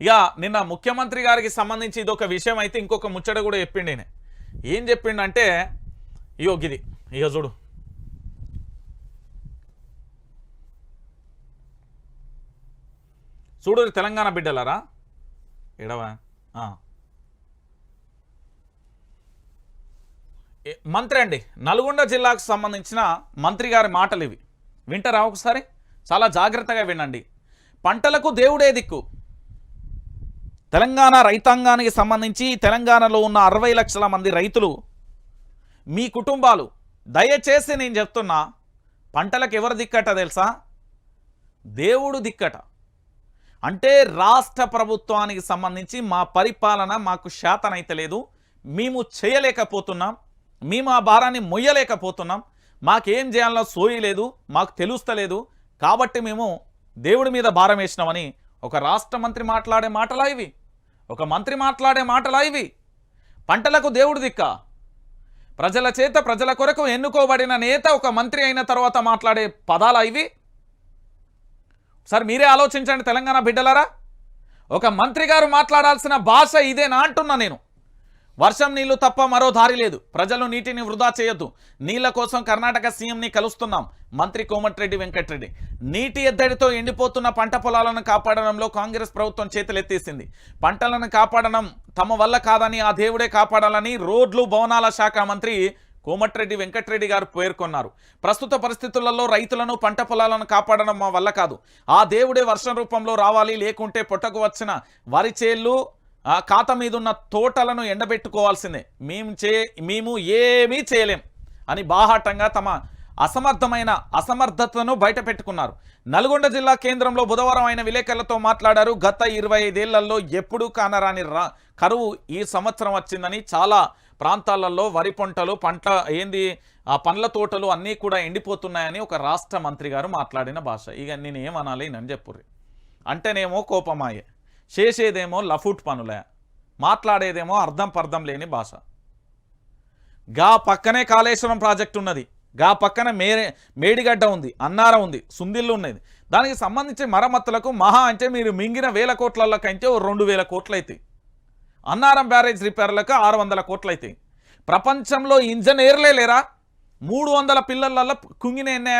ఇక నిన్న ముఖ్యమంత్రి గారికి సంబంధించి ఇదొక విషయం అయితే ఇంకొక ముచ్చట కూడా చెప్పిండు ఈయన. ఏం చెప్పిండంటే ఇగో గిది ఇక చూడు. చూడు తెలంగాణ బిడ్డలారా? ఎడవా మంత్రి అండి నల్గొండ జిల్లాకు సంబంధించిన మంత్రి గారి మాటలు ఇవి. వింటారా ఒకసారి? చాలా జాగ్రత్తగా వినండి. పంటలకు దేవుడే దిక్కు. తెలంగాణ రైతాంగానికి సంబంధించి తెలంగాణలో ఉన్న అరవై లక్షల మంది రైతులు మీ కుటుంబాలు దయచేసి నేను చెప్తున్నా పంటలకు ఎవరు దిక్కట తెలుసా? దేవుడు దిక్కట. అంటే రాష్ట్ర ప్రభుత్వానికి సంబంధించి మా పరిపాలన మాకు శాతనైతే లేదు. మేము చేయలేకపోతున్నాం. మేము ఆ భారాన్ని మొయ్యలేకపోతున్నాం. మాకేం చేయాలో సోయి లేదు. మాకు తెలుస్తలేదు. కాబట్టి మేము దేవుడి మీద భారం వేసినామని ఒక రాష్ట్ర మంత్రి మాట్లాడే మాటలా ఇవి. ఒక మంత్రి మాట్లాడే మాటలా ఇవి. పంటలకు దేవుడు దిక్క. ప్రజల చేత ప్రజల కొరకు ఎన్నుకోబడిన నేత ఒక మంత్రి అయిన తర్వాత మాట్లాడే పదాలా ఇవి? సార్ మీరే ఆలోచించండి తెలంగాణ బిడ్డలారా. ఒక మంత్రి గారు మాట్లాడాల్సిన భాష ఇదేనా అంటున్నా నేను. వర్షం నీళ్ళు తప్ప మరో దారి లేదు. ప్రజలు నీటిని వృధా చేయొద్దు. నీళ్ళ కోసం కర్ణాటక సీఎంని కలుస్తున్నాం. మంత్రి కోమటిరెడ్డి వెంకటరెడ్డి. నీటి ఎద్దడితో ఎండిపోతున్న పంట పొలాలను కాపాడడంలో కాంగ్రెస్ ప్రభుత్వం చేతులెత్తేసింది. పంటలను కాపాడడం తమ వల్ల కాదని ఆ దేవుడే కాపాడాలని రోడ్లు భవనాల శాఖ మంత్రి కోమటిరెడ్డి వెంకటరెడ్డి గారు పేర్కొన్నారు. ప్రస్తుత పరిస్థితులలో రైతులను పంట పొలాలను కాపాడడం మా వల్ల కాదు. ఆ దేవుడే వర్షం రూపంలో రావాలి లేకుంటే పొట్టకు వచ్చిన వరి చేళ్ళు ఆ ఖాతా మీద ఉన్న తోటలను ఎండబెట్టుకోవాల్సిందే. మేము చే మేము ఏమీ చేయలేం అని బాహాటంగా తమ అసమర్థమైన అసమర్థతను బయట పెట్టుకున్నారు నల్గొండ జిల్లా కేంద్రంలో బుధవారం ఆయన విలేకరులతో మాట్లాడారు. గత ఇరవై ఐదేళ్ళలో ఎప్పుడూ కానరాని రా కరువు ఈ సంవత్సరం వచ్చిందని చాలా ప్రాంతాలలో వరి పంటలు పంట ఏంది ఆ పండ్ల తోటలు అన్నీ కూడా ఎండిపోతున్నాయని ఒక రాష్ట్ర మంత్రి గారు మాట్లాడిన భాష. ఇక నేను ఏమనాలి నన్ను చెప్పుర్రి. అంటేనేమో కోపమాయే చేసేదేమో లఫుట్ పనులే మాట్లాడేదేమో అర్థం పర్థం లేని భాష. గా పక్కనే కాళేశ్వరం ప్రాజెక్ట్ ఉన్నది గా పక్కన మేరే మేడిగడ్డ ఉంది అన్నారం ఉంది సుందిల్లు ఉన్నది. దానికి సంబంధించి మరమ్మతులకు మహా అంటే మీరు మింగిన వేల కోట్లలో కంటే ఓ రెండు వేల కోట్లు అవుతాయి అన్నారం బ్యారేజ్ రిపేర్లకు ఆరు వందల కోట్లు అవుతాయి ప్రపంచంలో ఇంజనీర్లే లేరా? మూడు వందల పిల్లర్లలో కుంగిన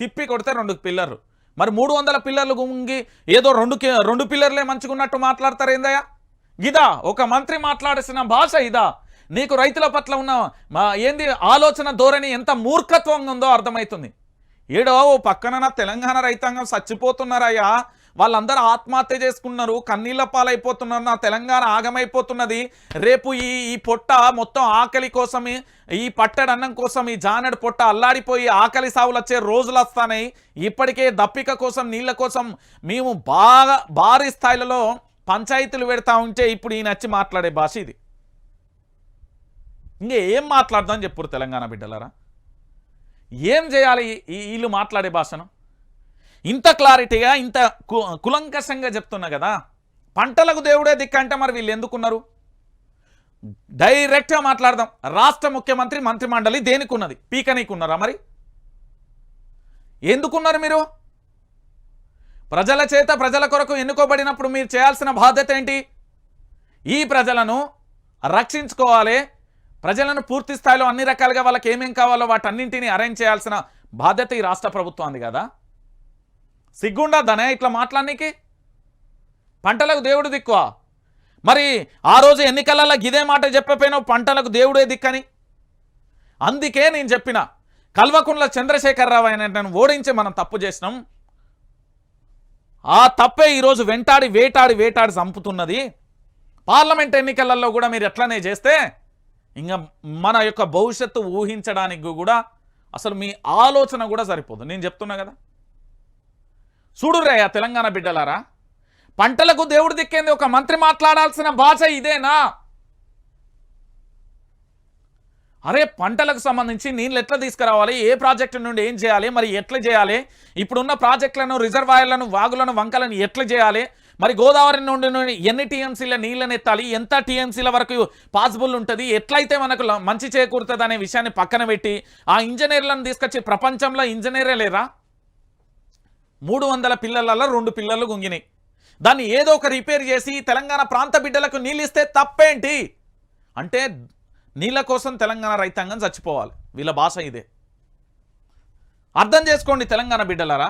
తిప్పి కొడితే రెండు పిల్లర్లు. మరి మూడు వందల పిల్లర్లు గుంగి ఏదో రెండు రెండు పిల్లర్లే మంచుకున్నట్టు మాట్లాడతారు ఏందయ్యా? ఇదా ఒక మంత్రి మాట్లాడేసిన భాష ఇదా? నీకు రైతుల పట్ల ఉన్న మా ఏంది ఆలోచన ధోరణి ఎంత మూర్ఖత్వంగా ఉందో అర్థమవుతుంది. ఏడో ఓ పక్కన తెలంగాణ రైతాంగం చచ్చిపోతున్నారయ్యా. వాళ్ళందరూ ఆత్మహత్య చేసుకున్నారు కన్నీళ్ళ పాలైపోతున్నారు నా తెలంగాణ ఆగమైపోతున్నది. రేపు ఈ ఈ పొట్ట మొత్తం ఆకలి కోసం ఈ- పట్టడన్నం అన్నం కోసం ఈ జానడు పొట్ట అల్లాడిపోయి ఆకలి సావులు వచ్చే రోజులు వస్తాయి ఇప్పటికే దప్పిక కోసం నీళ్ళ కోసం మేము బాగా భారీ స్థాయిలలో పంచాయతీలు పెడతా ఉంటే ఇప్పుడు ఈయన వచ్చి మాట్లాడే భాష ఇది. ఇంకా ఏం మాట్లాడదాం చెప్పురు తెలంగాణ బిడ్డలరా? ఏం చేయాలి ఈ వీళ్ళు మాట్లాడే భాషను? ఇంత క్లారిటీగా ఇంత కు కులంకషంగా చెప్తున్నా కదా పంటలకు దేవుడే దిక్క అంటే మరి వీళ్ళు ఎందుకున్నారు? డైరెక్ట్గా మాట్లాడదాం. రాష్ట్ర ముఖ్యమంత్రి మంత్రిమండలి దేనికి ఉన్నది పీకనీకున్నారా మరి? ఎందుకున్నారు మీరు? ప్రజల చేత ప్రజల కొరకు ఎన్నుకోబడినప్పుడు మీరు చేయాల్సిన బాధ్యత ఏంటి? ఈ ప్రజలను రక్షించుకోవాలి. ప్రజలను పూర్తి స్థాయిలో అన్ని రకాలుగా వాళ్ళకి ఏమేం కావాలో వాటన్నింటినీ అరేంజ్ చేయాల్సిన బాధ్యత ఈ రాష్ట్ర ప్రభుత్వాన్ని కదా. సిగ్గుండా దనే ఇట్లా మాట్లాడనీకి? పంటలకు దేవుడు దిక్కువా? మరి ఆ రోజు ఎన్నికలలో గిదే మాట చెప్పపోయినావు పంటలకు దేవుడే దిక్కని? అందుకే నేను చెప్పిన కల్వకుండ్ల చంద్రశేఖరరావు ఆయన ఓడించి మనం తప్పు చేసినాం. ఆ తప్పే ఈరోజు వెంటాడి వేటాడి వేటాడి చంపుతున్నది. పార్లమెంట్ ఎన్నికలలో కూడా మీరు ఎట్లనే చేస్తే ఇంకా మన యొక్క భవిష్యత్తు ఊహించడానికి కూడా అసలు మీ ఆలోచన కూడా సరిపోదు. నేను చెప్తున్నా కదా? చూడురయ్యా తెలంగాణ బిడ్డలారా? పంటలకు దేవుడు దిక్కేంది ఒక మంత్రి మాట్లాడాల్సిన భాష ఇదేనా? అరే పంటలకు సంబంధించి నీళ్ళు ఎట్లా తీసుకురావాలి? ఏ ప్రాజెక్టు నుండి ఏం చేయాలి? మరి ఎట్లా చేయాలి? ఇప్పుడున్న ప్రాజెక్టులను రిజర్వాయర్లను వాగులను వంకలను ఎట్లా చేయాలి? మరి గోదావరి నుండి నుండి ఎన్ని టీఎంసీల నీళ్ళని ఎత్తాలి? ఎంత టీఎంసీల వరకు పాసిబుల్ ఉంటుంది? ఎట్లయితే మనకు మంచి చేకూరుతుంది అనే విషయాన్ని పక్కన పెట్టి ఆ ఇంజనీర్లను తీసుకొచ్చి ప్రపంచంలో ఇంజనీరే లేరా? మూడు వందల పిల్లలలో రెండు పిల్లలు గుంగినాయి దాన్ని ఏదో ఒక రిపేర్ చేసి తెలంగాణ ప్రాంత బిడ్డలకు నీళ్ళు ఇస్తే తప్పేంటి? అంటే నీళ్ళ కోసం తెలంగాణ రైతాంగం చచ్చిపోవాలి. వీళ్ళ భాష ఇదే. అర్థం చేసుకోండి తెలంగాణ బిడ్డలరా.